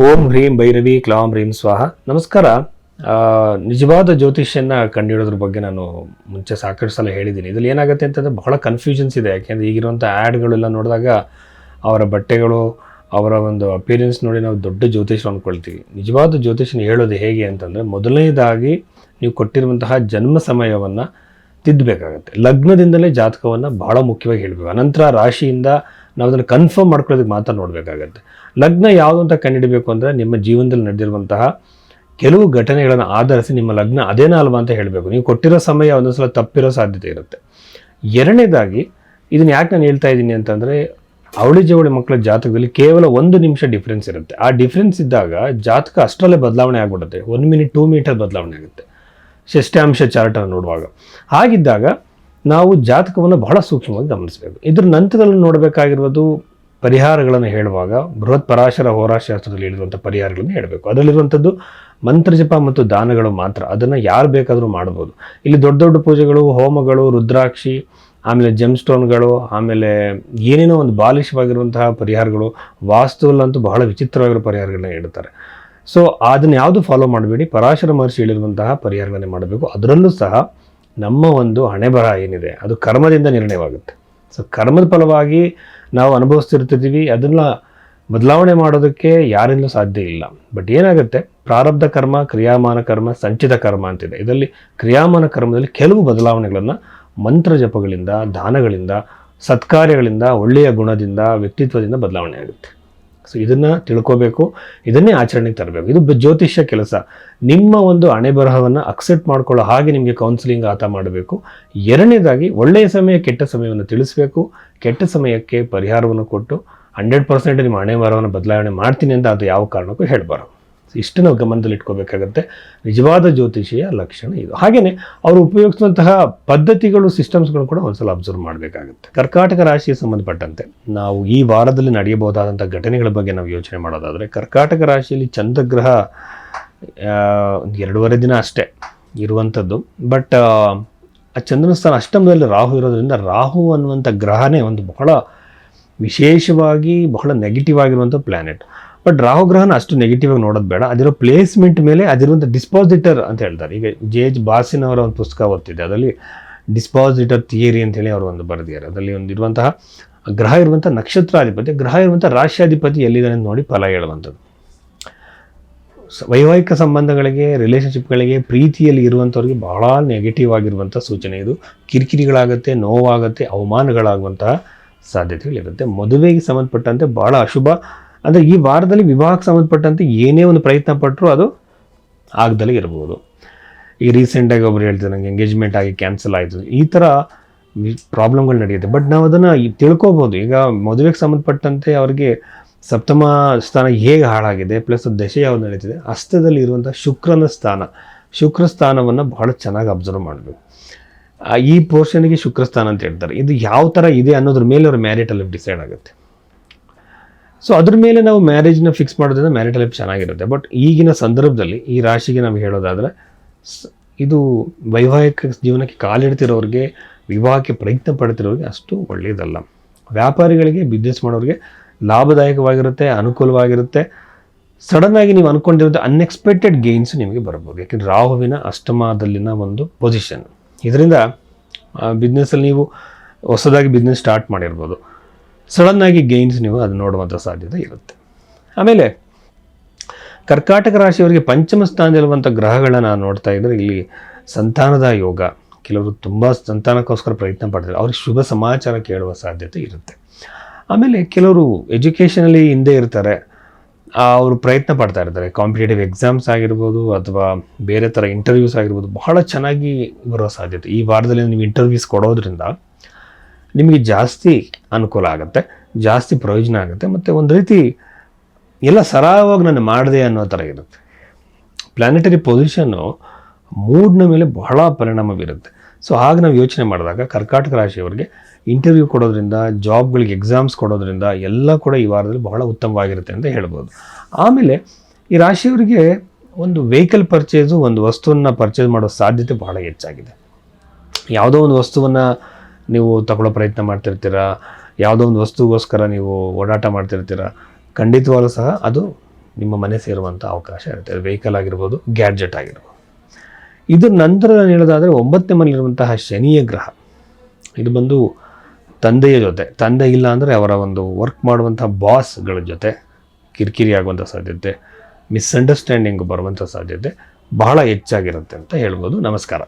ಓಂ ಹ್ರೀಂ ಭೈರವಿ ಕ್ಲಾಂ ಹ್ರೀಂ ಸ್ವಾಹ. ನಮಸ್ಕಾರ. ನಿಜವಾದ ಜ್ಯೋತಿಷ್ಯನ ಕಂಡುಹಿಡೋದ್ರ ಬಗ್ಗೆ ನಾನು ಮುಂಚೆ ಸಾಕಷ್ಟು ಸಲ ಹೇಳಿದ್ದೀನಿ. ಇದರಲ್ಲಿ ಏನಾಗುತ್ತೆ ಅಂತಂದರೆ ಬಹಳ ಕನ್ಫ್ಯೂಷನ್ಸ್ ಇದೆ. ಯಾಕೆಂದರೆ ಈಗಿರುವಂಥ ಆ್ಯಡ್ಗಳೆಲ್ಲ ನೋಡಿದಾಗ ಅವರ ಬಟ್ಟೆಗಳು, ಅವರ ಒಂದು ಅಪಿಯರೆನ್ಸ್ ನೋಡಿ ನಾವು ದೊಡ್ಡ ಜ್ಯೋತಿಷ್ಯ ಅಂದ್ಕೊಳ್ತೀವಿ ನಿಜವಾದ ಜ್ಯೋತಿಷ್ಯನ ಹೇಳೋದು ಹೇಗೆ ಅಂತಂದರೆ ಮೊದಲನೇದಾಗಿ ನೀವು ಕೊಟ್ಟಿರುವಂತಹ ಜನ್ಮ ಸಮಯವನ್ನು ತಿದ್ದಬೇಕಾಗತ್ತೆ. ಲಗ್ನದಿಂದಲೇ ಜಾತಕವನ್ನು ಬಹಳ ಮುಖ್ಯವಾಗಿ ಹೇಳಬೇಕು. ಅನಂತರ ರಾಶಿಯಿಂದ ನಾವು ಅದನ್ನು ಕನ್ಫರ್ಮ್ ಮಾಡ್ಕೊಳ್ಳೋದಕ್ಕೆ ಮಾತ್ರ ನೋಡಬೇಕಾಗತ್ತೆ. ಲಗ್ನ ಯಾವುದು ಅಂತ ಕಂಡುಹಿಡಬೇಕು ಅಂದರೆ ನಿಮ್ಮ ಜೀವನದಲ್ಲಿ ನಡೆದಿರುವಂತಹ ಕೆಲವು ಘಟನೆಗಳನ್ನು ಆಧರಿಸಿ ನಿಮ್ಮ ಲಗ್ನ ಅದೇನಾ ಅಲ್ವಾ ಅಂತ ಹೇಳಬೇಕು. ನೀವು ಕೊಟ್ಟಿರೋ ಸಮಯ ಒಂದೊಂದು ಸಲ ತಪ್ಪಿರೋ ಸಾಧ್ಯತೆ ಇರುತ್ತೆ. ಎರಡನೇದಾಗಿ ಇದನ್ನ ಯಾಕೆ ನಾನು ಹೇಳ್ತಾ ಇದ್ದೀನಿ ಅಂತಂದರೆ ಅವಳಿ ಜವಳಿ ಮಕ್ಕಳ ಜಾತಕದಲ್ಲಿ ಕೇವಲ ಒಂದು ನಿಮಿಷ ಡಿಫ್ರೆನ್ಸ್ ಇರುತ್ತೆ. ಆ ಡಿಫ್ರೆನ್ಸ್ ಇದ್ದಾಗ ಜಾತಕ ಅಷ್ಟರಲ್ಲೇ ಬದಲಾವಣೆ ಆಗಿಬಿಡುತ್ತೆ. ಒನ್ ಮಿನಿಟ್ ಟೂ ಮೀಟರ್ ಬದಲಾವಣೆ ಆಗುತ್ತೆ. ಷಷ್ಠಾಂಶ ಚಾರ್ಟನ್ನು ನೋಡುವಾಗ. ಹಾಗಿದ್ದಾಗ ನಾವು ಜಾತಕವನ್ನು ಬಹಳ ಸೂಕ್ಷ್ಮವಾಗಿ ಗಮನಿಸಬೇಕು. ಇದ್ರ ನಂತರದಲ್ಲಿ ನೋಡಬೇಕಾಗಿರುವುದು ಪರಿಹಾರಗಳನ್ನು ಹೇಳುವಾಗ ಬೃಹತ್ ಪರಾಶರ ಹೋರಾಶಾಸ್ತ್ರದಲ್ಲಿ ಹೇಳಿರುವಂಥ ಪರಿಹಾರಗಳನ್ನು ಹೇಳಬೇಕು. ಅದರಲ್ಲಿರುವಂಥದ್ದು ಮಂತ್ರಜಪ ಮತ್ತು ದಾನಗಳು ಮಾತ್ರ. ಅದನ್ನು ಯಾರು ಬೇಕಾದರೂ ಮಾಡ್ಬೋದು. ಇಲ್ಲಿ ದೊಡ್ಡ ದೊಡ್ಡ ಪೂಜೆಗಳು, ಹೋಮಗಳು, ರುದ್ರಾಕ್ಷಿ, ಆಮೇಲೆ ಜೆಮ್ ಸ್ಟೋನ್ಗಳು ಆಮೇಲೆ ಏನೇನೋ ಒಂದು ಬಾಲಿಶವಾಗಿರುವಂತಹ ಪರಿಹಾರಗಳು, ವಾಸ್ತುವಲ್ಲಂತೂ ಬಹಳ ವಿಚಿತ್ರವಾಗಿರೋ ಪರಿಹಾರಗಳನ್ನ ಹೇಳ್ತಾರೆ ಸೊ ಅದನ್ನು ಯಾವುದು ಫಾಲೋ ಮಾಡಬೇಡಿ. ಪರಾಶರ ಮಹರ್ಷಿ ಹೇಳಿರುವಂತಹ ಪರಿಹಾರಗಳನ್ನೇ ಮಾಡಬೇಕು. ಅದರಲ್ಲೂ ಸಹ ನಮ್ಮ ಒಂದು ಹಣೆ ಬರಹ ಏನಿದೆ, ಅದು ಕರ್ಮದಿಂದ ನಿರ್ಣಯವಾಗುತ್ತೆ. ಸೊ ಕರ್ಮದ ಫಲವಾಗಿ ನಾವು ಅನುಭವಿಸ್ತಿರ್ತಿದ್ದೀವಿ ಅದನ್ನು ಬದಲಾವಣೆ ಮಾಡೋದಕ್ಕೆ ಯಾರಿಂದಲೂ ಸಾಧ್ಯ ಇಲ್ಲ. ಬಟ್ ಏನಾಗುತ್ತೆ? ಪ್ರಾರಬ್ಧ ಕರ್ಮ, ಕ್ರಿಯಾಮಾನ ಕರ್ಮ, ಸಂಚಿತ ಕರ್ಮ ಅಂತಿದೆ. ಇದರಲ್ಲಿ ಕ್ರಿಯಾಮಾನ ಕರ್ಮದಲ್ಲಿ ಕೆಲವು ಬದಲಾವಣೆಗಳನ್ನು ಮಂತ್ರ ಜಪಗಳಿಂದ, ದಾನಗಳಿಂದ, ಸತ್ಕಾರ್ಯಗಳಿಂದ, ಒಳ್ಳೆಯ ಗುಣದಿಂದ, ವ್ಯಕ್ತಿತ್ವದಿಂದ ಬದಲಾವಣೆ ಆಗುತ್ತೆ. ಸೊ ಇದನ್ನು ತಿಳ್ಕೋಬೇಕು. ಇದನ್ನೇ ಆಚರಣೆಗೆ ತರಬೇಕು. ಇದು ಜ್ಯೋತಿಷ್ಯ ಕೆಲಸ. ನಿಮ್ಮ ಒಂದು ಹಣೆ ಬರಹವನ್ನು ಅಕ್ಸೆಪ್ಟ್ ಮಾಡ್ಕೊಳ್ಳೋ ಹಾಗೆ ನಿಮಗೆ ಕೌನ್ಸಿಲಿಂಗ್ ಆತ ಮಾಡಬೇಕು. ಎರಡನೇದಾಗಿ, ಒಳ್ಳೆಯ ಸಮಯ, ಕೆಟ್ಟ ಸಮಯವನ್ನು ತಿಳಿಸಬೇಕು. ಕೆಟ್ಟ ಸಮಯಕ್ಕೆ ಪರಿಹಾರವನ್ನು ಕೊಟ್ಟು ಹಂಡ್ರೆಡ್ ಪರ್ಸೆಂಟ್ ನಿಮ್ಮ ಹಣೆ ಬರಹವನ್ನು ಬದಲಾವಣೆ ಮಾಡ್ತೀನಿ ಅಂತ ಅದು ಯಾವ ಕಾರಣಕ್ಕೂ ಹೇಳಬಾರದು. ಇಷ್ಟು ನಾವು ಗಮನದಲ್ಲಿ ಇಟ್ಕೋಬೇಕಾಗತ್ತೆ. ನಿಜವಾದ ಜ್ಯೋತಿಷಿಯ ಲಕ್ಷಣ ಇದು. ಹಾಗೆಯೇ ಅವರು ಉಪಯೋಗಿಸುವಂತಹ ಪದ್ಧತಿಗಳು, ಸಿಸ್ಟಮ್ಸ್ಗಳು ಕೂಡ ಒಂದ್ಸಲ ಅಬ್ಸರ್ವ್ ಮಾಡಬೇಕಾಗುತ್ತೆ. ಕರ್ಕಾಟಕ ರಾಶಿಗೆ ಸಂಬಂಧಪಟ್ಟಂತೆ ನಾವು ಈ ವಾರದಲ್ಲಿ ನಡೆಯಬಹುದಾದಂಥ ಘಟನೆಗಳ ಬಗ್ಗೆ ನಾವು ಯೋಚನೆ ಮಾಡೋದಾದರೆ, ಕರ್ಕಾಟಕ ರಾಶಿಯಲ್ಲಿ ಚಂದ್ರಗ್ರಹ ಎರಡೂವರೆ ದಿನ ಅಷ್ಟೇ ಇರುವಂಥದ್ದು. ಬಟ್, ಆ ಚಂದ್ರನ ಸ್ಥಾನ ಅಷ್ಟಮದಲ್ಲಿ ರಾಹು ಇರೋದ್ರಿಂದ ರಾಹು ಅನ್ನುವಂಥ ಗ್ರಹನೇ ಒಂದು ಬಹಳ ವಿಶೇಷವಾಗಿ ಬಹಳ ನೆಗೆಟಿವ್ ಆಗಿರುವಂಥ ಪ್ಲ್ಯಾನೆಟ್ ಬಟ್ ರಾಹು ಗ್ರಹನ ಅಷ್ಟು ನೆಗೆಟಿವ್ ಆಗಿ ನೋಡೋದು ಬೇಡ. ಅದಿರೋ ಪ್ಲೇಸ್ಮೆಂಟ್ ಮೇಲೆ ಅದಿರುವಂಥ ಡಿಸ್ಪಾಸಿಟರ್ ಅಂತ ಹೇಳ್ತಾರೆ. ಈಗ ಜೆ ಎಚ್ ಬಾಸಿನವರ ಒಂದು ಪುಸ್ತಕ ಓದ್ತಿದ್ದೆ. ಅದರಲ್ಲಿ ಡಿಸ್ಪಾಸಿಟರ್ ಥಿಯರಿ ಅಂತೇಳಿ ಅವರು ಒಂದು ಬರೆದಿದ್ದಾರೆ. ಅದರಲ್ಲಿ ಒಂದು ಇರುವಂತಹ ಗ್ರಹ ಇರುವಂಥ ನಕ್ಷತ್ರಾಧಿಪತಿ, ಗ್ರಹ ಇರುವಂಥ ರಾಶ್ಯಾಧಿಪತಿ ಎಲ್ಲಿದ್ದಾನೆ ಅಂತ ನೋಡಿ ಫಲ ಹೇಳುವಂಥದ್ದು. ವೈವಾಹಿಕ ಸಂಬಂಧಗಳಿಗೆ ರಿಲೇಷನ್ಶಿಪ್ಗಳಿಗೆ ಪ್ರೀತಿಯಲ್ಲಿ ಇರುವಂಥವ್ರಿಗೆ ಬಹಳ ನೆಗೆಟಿವ್ ಆಗಿರುವಂಥ ಸೂಚನೆ ಇದು. ಕಿರಿಕಿರಿಗಳಾಗುತ್ತೆ, ನೋವಾಗುತ್ತೆ, ಅವಮಾನಗಳಾಗುವಂತಹ ಸಾಧ್ಯತೆಗಳಿರುತ್ತೆ. ಮದುವೆಗೆ ಸಂಬಂಧಪಟ್ಟಂತೆ ಬಹಳ ಅಶುಭ ಅಂದರೆ ಈ ವಾರದಲ್ಲಿ ವಿವಾಹಕ್ಕೆ ಸಂಬಂಧಪಟ್ಟಂತೆ ಏನೇ ಒಂದು ಪ್ರಯತ್ನ ಪಟ್ಟರೂ ಅದು ಆಗದಲ್ಲೇ ಇರ್ಬೋದು. ಈ ರೀಸೆಂಟಾಗಿ ಒಬ್ರು ಹೇಳ್ತಾರೆ, ನಂಗೆ ಎಂಗೇಜ್ಮೆಂಟ್ ಆಗಿ ಕ್ಯಾನ್ಸಲ್ ಆಯಿತು. ಈ ಥರ ಪ್ರಾಬ್ಲಮ್ಗಳು ನಡೆಯುತ್ತೆ. ಬಟ್ ನಾವು ಅದನ್ನು ತಿಳ್ಕೊಬೋದು. ಈಗ ಮದುವೆಗೆ ಸಂಬಂಧಪಟ್ಟಂತೆ ಅವರಿಗೆ ಸಪ್ತಮ ಸ್ಥಾನ ಹೇಗೆ ಹಾಳಾಗಿದೆ ಪ್ಲಸ್ ದಶೆ ಯಾವ್ದು ನಡೀತಿದೆ ಅಸ್ತದಲ್ಲಿ ಇರುವಂಥ ಶುಕ್ರನ ಸ್ಥಾನ. ಶುಕ್ರ ಸ್ಥಾನವನ್ನು ಬಹಳ ಚೆನ್ನಾಗಿ ಅಬ್ಸರ್ವ್ ಮಾಡಬೇಕು. ಈ ಪೋರ್ಷನ್ಗೆ ಶುಕ್ರ ಸ್ಥಾನ ಅಂತ ಹೇಳ್ತಾರೆ. ಇದು ಯಾವ ಥರ ಇದೆ ಅನ್ನೋದ್ರ ಮೇಲೆ ಅವ್ರ ಮ್ಯಾರಿಟಲ್ ಡಿಸೈಡ್ ಆಗುತ್ತೆ. ಸೊ ಅದ್ರ ಮೇಲೆ ನಾವು ಮ್ಯಾರೇಜ್ನ ಫಿಕ್ಸ್ ಮಾಡೋದ್ರಿಂದ ಮ್ಯಾರಿಟಲ್ ಲೈಫ್ ಚೆನ್ನಾಗಿರುತ್ತೆ. ಬಟ್ ಈಗಿನ ಸಂದರ್ಭದಲ್ಲಿ ಈ ರಾಶಿಗೆ ನಾವು ಹೇಳೋದಾದರೆ ಇದು ವೈವಾಹಿಕ ಜೀವನಕ್ಕೆ ಕಾಲಿಡ್ತಿರೋರಿಗೆ, ವಿವಾಹಕ್ಕೆ ಪ್ರಯತ್ನ ಪಡ್ತಿರೋರಿಗೆ ಅಷ್ಟು ಒಳ್ಳೆಯದಲ್ಲ ವ್ಯಾಪಾರಿಗಳಿಗೆ ಬಿಸ್ನೆಸ್ ಮಾಡೋರಿಗೆ ಲಾಭದಾಯಕವಾಗಿರುತ್ತೆ, ಅನುಕೂಲವಾಗಿರುತ್ತೆ. ಸಡನ್ ಆಗಿ ನೀವು ಅನ್ಕೊಂಡಿರೋದು ಅನ್ಎಕ್ಸ್ಪೆಕ್ಟೆಡ್ ಗೇನ್ಸ್ ನಿಮಗೆ ಬರ್ಬೋದು. ಯಾಕೆಂದ್ರೆ ರಾಹುವಿನ ಅಷ್ಟಮದಲ್ಲಿನ ಒಂದು ಪೊಸಿಷನ್ ಇದರಿಂದ ಬಿಸ್ನೆಸ್ಸಲ್ಲಿ ನೀವು ಹೊಸದಾಗಿ ಬಿಸ್ನೆಸ್ ಸ್ಟಾರ್ಟ್ ಮಾಡಿರ್ಬೋದು. ಸಡನ್ ಆಗಿ ಗೇನ್ಸ್ ನೀವು ಅದು ನೋಡುವಂಥ ಸಾಧ್ಯತೆ ಇರುತ್ತೆ. ಆಮೇಲೆ ಕರ್ಕಾಟಕ ರಾಶಿಯವರಿಗೆ ಪಂಚಮ ಸ್ಥಾನದಲ್ಲಿರುವಂಥ ಗ್ರಹಗಳನ್ನ ನಾನು ನೋಡ್ತಾ ಇದ್ದರೆ ಇಲ್ಲಿ ಸಂತಾನದ ಯೋಗ. ಕೆಲವರು ತುಂಬ ಸಂತಾನಕ್ಕೋಸ್ಕರ ಪ್ರಯತ್ನ ಪಡ್ತಾರೆ. ಅವ್ರಿಗೆ ಶುಭ ಸಮಾಚಾರ ಕೇಳುವ ಸಾಧ್ಯತೆ ಇರುತ್ತೆ. ಆಮೇಲೆ ಕೆಲವರು ಎಜುಕೇಷನಲ್ಲಿ ಹಿಂದೆ ಇರ್ತಾರೆ. ಅವರು ಪ್ರಯತ್ನ ಪಡ್ತಾ ಇರ್ತಾರೆ. ಕಾಂಪಿಟೇಟಿವ್ ಎಕ್ಸಾಮ್ಸ್ ಆಗಿರ್ಬೋದು ಅಥವಾ ಬೇರೆ ಥರ ಇಂಟರ್ವ್ಯೂಸ್ ಆಗಿರ್ಬೋದು ಬಹಳ ಚೆನ್ನಾಗಿ ಬರೋ ಸಾಧ್ಯತೆ. ಈ ವಾರದಲ್ಲಿ ನೀವು ಇಂಟರ್ವ್ಯೂಸ್ ಕೊಡೋದ್ರಿಂದ ನಿಮಗೆ ಜಾಸ್ತಿ ಅನುಕೂಲ ಆಗುತ್ತೆ, ಜಾಸ್ತಿ ಪ್ರಯೋಜನ ಆಗುತ್ತೆ, ಮತ್ತು ಒಂದು ರೀತಿ ಎಲ್ಲ ಸರಾಗವಾಗಿ ನಾನು ಮಾಡಿದೆ ಅನ್ನೋ ಥರ ಇರುತ್ತೆ. ಪ್ಲಾನೆಟರಿ ಪೊಸಿಷನ್ನು ಮೂಡ್ನ ಮೇಲೆ ಬಹಳ ಪರಿಣಾಮ ಬೀರುತ್ತೆ ಸೊ ಆಗ ನಾವು ಯೋಚನೆ ಮಾಡಿದಾಗ ಕರ್ಕಾಟಕ ರಾಶಿಯವರಿಗೆ ಇಂಟರ್ವ್ಯೂ ಕೊಡೋದ್ರಿಂದ ಜಾಬ್ಗಳಿಗೆ ಎಕ್ಸಾಮ್ಸ್ ಕೊಡೋದ್ರಿಂದ ಎಲ್ಲ ಕೂಡ ಈ ವಾರದಲ್ಲಿ ಬಹಳ ಉತ್ತಮವಾಗಿರುತ್ತೆ ಅಂತ ಹೇಳ್ಬೋದು. ಆಮೇಲೆ ಈ ರಾಶಿಯವರಿಗೆ ಒಂದು ವೆಹಿಕಲ್ ಪರ್ಚೇಸು ಒಂದು ವಸ್ತುವನ್ನು ಪರ್ಚೇಸ್ ಮಾಡೋ ಸಾಧ್ಯತೆ ಬಹಳ ಹೆಚ್ಚಾಗಿದೆ. ಯಾವುದೋ ಒಂದು ವಸ್ತುವನ್ನು ನೀವು ತಗೊಳ್ಳೋ ಪ್ರಯತ್ನ ಮಾಡ್ತಿರ್ತೀರಾ ಯಾವುದೋ ಒಂದು ವಸ್ತುಗೋಸ್ಕರ ನೀವು ಓಡಾಟ ಮಾಡ್ತಿರ್ತೀರ, ಖಂಡಿತವಾಗ್ಲೂ ಸಹ ಅದು ನಿಮ್ಮ ಮನೆ ಸೇರುವಂಥ ಅವಕಾಶ ಇರುತ್ತೆ. ವೆಹಿಕಲ್ ಆಗಿರ್ಬೋದು ಗ್ಯಾಡ್ಜೆಟ್ ಆಗಿರ್ಬೋದು. ಇದ್ರ ನಂತರ ನಾನು ಹೇಳೋದಾದರೆ ಒಂಬತ್ತನೇ ಮನೆಯಲ್ಲಿರುವಂತಹ ಶನಿಯ ಗ್ರಹ. ಇದು ಬಂದು ತಂದೆಯ ಜೊತೆ, ತಂದೆ ಇಲ್ಲ ಅಂದರೆ ಅವರ ಒಂದು ವರ್ಕ್ ಮಾಡುವಂಥ ಬಾಸ್ಗಳ ಜೊತೆ ಕಿರಿಕಿರಿ ಆಗುವಂಥ ಸಾಧ್ಯತೆ ಮಿಸ್ಅಂಡರ್ಸ್ಟ್ಯಾಂಡಿಂಗ್ ಬರುವಂಥ ಸಾಧ್ಯತೆ ಬಹಳ ಹೆಚ್ಚಾಗಿರುತ್ತೆ ಅಂತ ಹೇಳ್ಬೋದು. ನಮಸ್ಕಾರ.